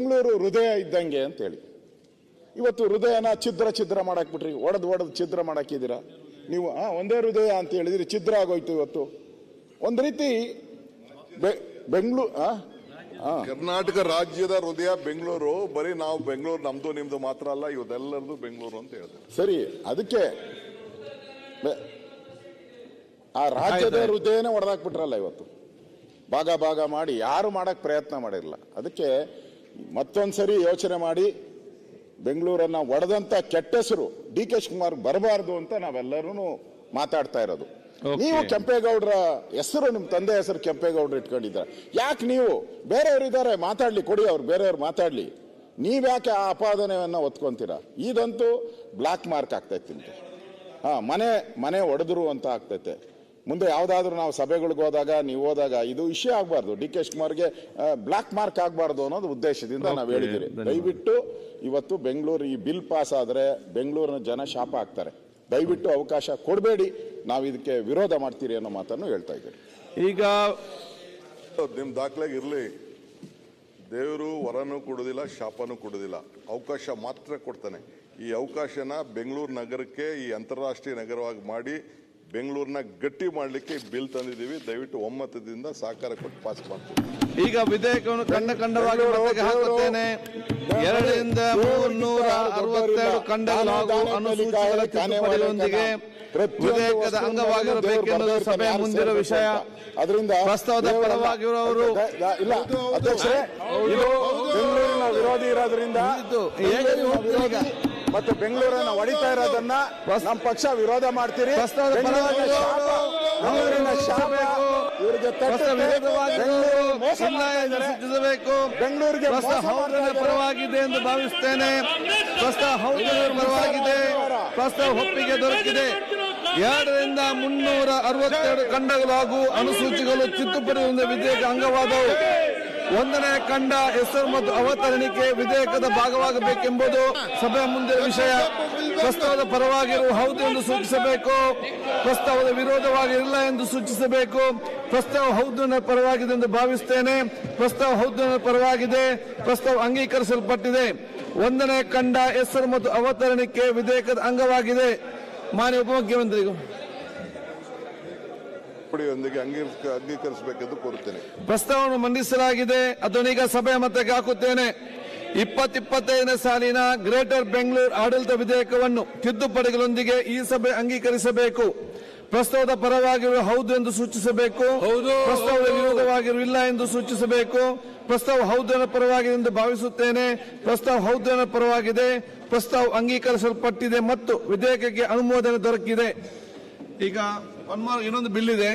ಬೆಂಗಳೂರು ಹೃದಯ ಇದ್ದಂಗೆ ಅಂತೇಳಿ. ಇವತ್ತು ಹೃದಯನ ಛಿದ್ರ ಛಿದ್ರ ಮಾಡಾಕ್ಬಿಟ್ರಿ. ಒಡೆದು ಒಡೆದು ಛಿದ್ರ ಮಾಡಾಕಿದ್ದೀರಾ? ನೀವು ಆ ಒಂದೇ ಹೃದಯ ಅಂತ ಹೇಳಿದ್ರಿ ಛಿದ್ರ ಆಗೋಯ್ತು ಇವತ್ತು. ಒಂದ್ ರೀತಿ ಬೆಂಗಳೂರು ಆ ಕರ್ನಾಟಕ ರಾಜ್ಯದ ಹೃದಯ ಬೆಂಗಳೂರು ಬರೀ ನಾವು ಬೆಂಗಳೂರು ನಮ್ದು ನಿಮ್ದು ಮಾತ್ರ ಅಲ್ಲ ಇವತ್ತೆಲ್ಲರದು ಬೆಂಗಳೂರು ಅಂತ ಹೇಳ್ತಾರೆ. ಸರಿ ಅದಕ್ಕೆ ಬೆ- ಆ ರಾಜ್ಯದ ಹೃದಯನೇ ಹೊಡೆದಾಕ್ಬಿಟ್ರಲ್ಲ ಇವತ್ತು. ಭಾಗ ಭಾಗ ಮಾಡಿ ಯಾರು ಮಾಡಕ್ ಪ್ರಯತ್ನ ಮಾಡಿರಲಿಲ್ಲ. ಅದಕ್ಕೆ ಮತ್ತೊಂದ್ಸರಿ ಯೋಚನೆ ಮಾಡಿ ಬೆಂಗಳೂರನ್ನ ಒಡೆದಂತ ಕೆಟ್ಟ ಹೆಸರು ಡಿ ಕೆ ಶಿವಕುಮಾರ್ ಬರಬಾರ್ದು ಅಂತ ನಾವೆಲ್ಲರೂ ಮಾತಾಡ್ತಾ ಇರೋದು. ನೀವು ಕೆಂಪೇಗೌಡರ ಹೆಸರು ನಿಮ್ಮ ತಂದೆ ಹೆಸರು ಕೆಂಪೇಗೌಡರು ಇಟ್ಕೊಂಡಿದ್ದಾರೆ. ಯಾಕೆ ನೀವು? ಬೇರೆಯವರು ಇದ್ದಾರೆ ಮಾತಾಡ್ಲಿ ಕೊಡಿ ಅವ್ರು ಬೇರೆಯವ್ರು ಮಾತಾಡ್ಲಿ. ನೀವ್ಯಾಕೆ ಆ ಅಪಾದನೆಯನ್ನ ಒತ್ಕೊಂತೀರಾ ಇದಂತೂ ಬ್ಲಾಕ್ ಮಾರ್ಕ್ ಆಗ್ತೈತಿ ಹಾ ಮನೆ ಮನೆ ಒಡೆದ್ರು ಅಂತ ಆಗ್ತೈತೆ ಮುಂದೆ ಯಾವುದಾದ್ರೂ ನಾವು ಸಭೆಗಳಿಗೆ ಹೋದಾಗ ನೀವು ಹೋದಾಗ ಇದು ವಿಷಯ ಆಗಬಾರ್ದು. ಡಿ ಕೆ ಶಿವಕುಮಾರ್ಗೆ ಬ್ಲಾಕ್ ಮಾರ್ಕ್ ಆಗಬಾರ್ದು ಅನ್ನೋದು ಉದ್ದೇಶದಿಂದ ನಾವು ಹೇಳಿದಿರಿ. ದಯವಿಟ್ಟು ಇವತ್ತು ಬೆಂಗಳೂರು ಈ ಬಿಲ್ ಪಾಸ್ ಆದರೆ ಬೆಂಗಳೂರಿನ ಜನ ಶಾಪ ಆಗ್ತಾರೆ ದಯವಿಟ್ಟು ಅವಕಾಶ ಕೊಡಬೇಡಿ. ನಾವು ಇದಕ್ಕೆ ವಿರೋಧ ಮಾಡ್ತೀರಿ ಅನ್ನೋ ಮಾತನ್ನು ಹೇಳ್ತಾ ಇದ್ದೀರಿ. ಈಗ ನಿಮ್ಮ ದಾಖಲೆಗೆ ಇರಲಿ. ದೇವರು ವರನೂ ಕೊಡೋದಿಲ್ಲ ಶಾಪನೂ ಕೊಡೋದಿಲ್ಲ. ಅವಕಾಶ ಮಾತ್ರ ಕೊಡ್ತಾನೆ. ಈ ಅವಕಾಶನ ಬೆಂಗಳೂರು ನಗರಕ್ಕೆ ಈ ಅಂತಾರಾಷ್ಟ್ರೀಯ ನಗರವಾಗಿ ಮಾಡಿ ಬೆಂಗಳೂರನ್ನ ಗಟ್ಟಿ ಮಾಡಲಿಕ್ಕೆ ಬಿಲ್ ತಂದಿದ್ದೀವಿ. ದಯವಿಟ್ಟು ಒಮ್ಮತದಿಂದ ಸಹಕಾರ ಕೊಟ್ಟು ಪಾಸ್ ಮಾಡ್ತೀವಿ. ಈಗ ವಿಧೇಯಕವನ್ನು ಕಂಡ ಖಂಡವಾಗಿ ಹಾಕುತ್ತೇನೆ. ಎರಡರಿಂದ ಮೂರ್ನೂರ ಅರವತ್ತೆರಡು ಖಂಡಗಳು ಹಾಗೂ ಅನುಸೂಚಿಗಳ ವಿಧೇಯಕದ ಅಂಗವಾಗಿರಬೇಕೆನ್ನುವುದು ಸಭೆಯ ಮುಂದಿರುವ ವಿಷಯ. ಅದರಿಂದ ಪ್ರಸ್ತಾವದ ಪರವಾಗಿರುವವರು ಇಲ್ಲ ಅಧ್ಯಕ್ಷರೇ ಬೆಂಗಳೂರಿನ ವಿರೋಧಿ ಇರೋದ್ರಿಂದ ಮತ್ತು ಬೆಂಗಳೂರನ್ನ ಹೊಡಿತಾ ಇರೋದನ್ನ ನಮ್ಮ ಪಕ್ಷ ವಿರೋಧ ಮಾಡ್ತೀರಿ. ಇವರಿಗೆ ಬೆಂಗಳೂರಿಗೆ ಪರವಾಗಿದೆ ಎಂದು ಭಾವಿಸುತ್ತೇನೆ ಪ್ರಸ್ತ ಹೌದರ ಪರವಾಗಿದೆ. ಪ್ರಸ್ತಾವ ಒಪ್ಪಿಗೆ ದೊರಕಿದೆ ಎರಡರಿಂದ ಮುನ್ನೂರ ಅರವತ್ತೆರಡು ಖಂಡಗಳು ಹಾಗೂ ಅನುಸೂಚಿಗಳು ತಿದ್ದುಪಡಿಗಳಿಂದ ವಿಧೇಯಕ ಅಂಗವಾದವು. ಒಂದನೇ ಕಂಡ ಹೆಸರು ಮತ್ತು ಅವತರಣಿಕೆ ವಿಧೇಯಕದ ಭಾಗವಾಗಬೇಕೆಂಬುದು ಸಭೆಯ ಮುಂದೆ ವಿಷಯ. ಪ್ರಸ್ತಾವದ ಪರವಾಗಿರುವ ಹೌದು ಎಂದು ಸೂಚಿಸಬೇಕು. ಪ್ರಸ್ತಾವದ ವಿರೋಧವಾಗಿರಲ್ಲ ಎಂದು ಸೂಚಿಸಬೇಕು. ಪ್ರಸ್ತಾವ ಹೌದು ಪರವಾಗಿದೆ ಎಂದು ಭಾವಿಸುತ್ತೇನೆ. ಪ್ರಸ್ತಾವ ಹೌದು ಪರವಾಗಿದೆ. ಪ್ರಸ್ತಾವ ಅಂಗೀಕರಿಸಲ್ಪಟ್ಟಿದೆ. ಒಂದನೇ ಕಂಡ ಹೆಸರು ಮತ್ತು ಅವತರಣಿಕೆ ವಿಧೇಯಕದ ಅಂಗವಾಗಿದೆ. ಮಾನ್ಯ ಉಪಮುಖ್ಯಮಂತ್ರಿಗಳು ತಿದ್ದುಪಡಿಯೊಂದಿಗೆ ಅಂಗೀಕರಿಸ ಅಂಗೀಕರಿಸಬೇಕೆಂದು ಕೋರುತ್ತೇನೆ. ಪ್ರಸ್ತಾವವನ್ನು ಮಂಡಿಸಲಾಗಿದೆ. ಅದನ್ನೀಗ ಸಭೆಯ ಮತಕ್ಕೆ ಹಾಕುತ್ತೇನೆ. ಇಪ್ಪತ್ತಿಪ್ಪತ್ತೈದನೇ ಸಾಲಿನ ಗ್ರೇಟರ್ ಬೆಂಗಳೂರು ಆಡಳಿತ ವಿಧೇಯಕವನ್ನು ತಿದ್ದುಪಡಿಗಳೊಂದಿಗೆ ಈ ಸಭೆ ಅಂಗೀಕರಿಸಬೇಕು. ಪ್ರಸ್ತಾವದ ಪರವಾಗಿರುವ ಹೌದು ಎಂದು ಸೂಚಿಸಬೇಕು. ಪ್ರಸ್ತಾವದ ವಿರೋಧವಾಗಿರುವ ಇಲ್ಲ ಎಂದು ಸೂಚಿಸಬೇಕು. ಪ್ರಸ್ತಾವ ಹೌದನ ಪರವಾಗಿದೆ ಎಂದು ಭಾವಿಸುತ್ತೇನೆ. ಪ್ರಸ್ತಾವ ಹೌದನ ಪರವಾಗಿದೆ. ಪ್ರಸ್ತಾವ ಅಂಗೀಕರಿಸಲ್ಪಟ್ಟಿದೆ ಮತ್ತು ವಿಧೇಯಕಕ್ಕೆ ಅನುಮೋದನೆ ದೊರಕಿದೆ. ಈಗ ಒನ್ ಮಾರ್ ಇನ್ನೊಂದು ಬಿಲ್ ಇದೆ